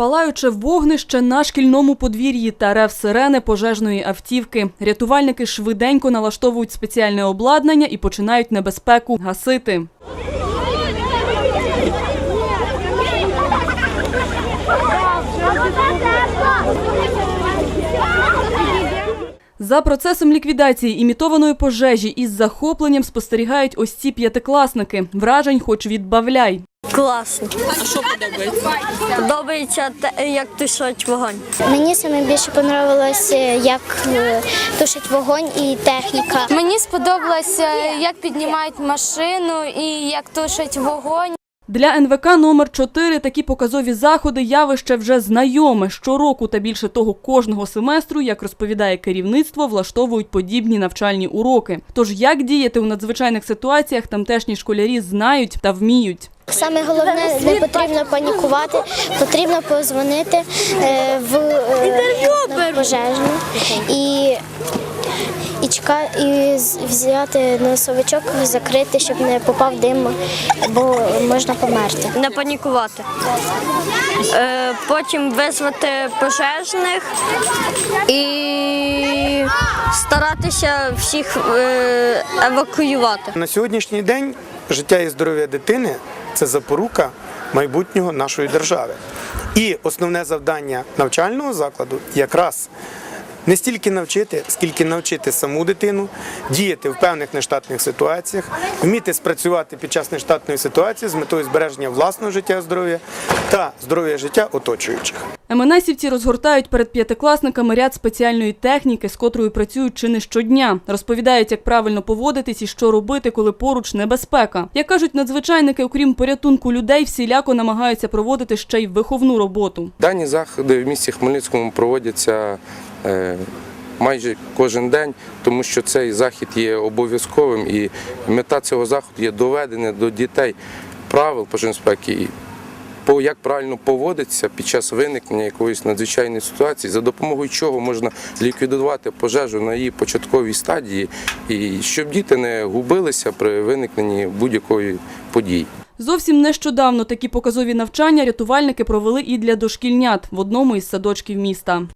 Палаюче вогнище на шкільному подвір'ї та рев сирени пожежної автівки. Рятувальники швиденько налаштовують спеціальне обладнання і починають небезпеку гасити. За процесом ліквідації імітованої пожежі із захопленням спостерігають ось ці п'ятикласники. Вражень хоч відбавляй. Класно. А що подобається? Подобається, те, як тушать вогонь. Мені саме більше понравилося, як е, тушить вогонь і техніка. Мені сподобалося, як піднімають машину і як тушать вогонь. Для НВК номер 4 такі показові заходи явище вже знайоме. Щороку та більше того кожного семестру, як розповідає керівництво, влаштовують подібні навчальні уроки. Тож як діяти у надзвичайних ситуаціях, тамтешні школярі знають та вміють. Саме головне не потрібно панікувати, потрібно позвонити е, в е, на пожежну і, і, чека, і взяти носовичок, закрити, щоб не попав дим, бо можна померти. Не панікувати. Е, потім визвати пожежних і старатися всіх евакуювати. На сьогоднішній день життя і здоров'я дитини це запорука майбутнього нашої держави. І основне завдання навчального закладу якраз не стільки навчити, скільки навчити саму дитину, діяти в певних нештатних ситуаціях, вміти спрацювати під час нештатної ситуації з метою збереження власного життя здоров'я та здоров'я життя оточуючих. МНСівці розгортають перед п'ятикласниками ряд спеціальної техніки, з котрою працюють чи не щодня. Розповідають, як правильно поводитись і що робити, коли поруч небезпека. Як кажуть надзвичайники, окрім порятунку людей, всіляко намагаються проводити ще й виховну роботу. Дані заходи в місті Хмельницькому проводяться е, майже кожен день, тому що цей захід є обов'язковим і мета цього заходу є доведення до дітей правил пожежбезпеки і по- як правильно поводитися під час виникнення якоїсь надзвичайної ситуації, за допомогою чого можна ліквідувати пожежу на її початковій стадії, і щоб діти не губилися при виникненні будь-якої події. Зовсім нещодавно такі показові навчання рятувальники провели і для дошкільнят в одному із садочків міста.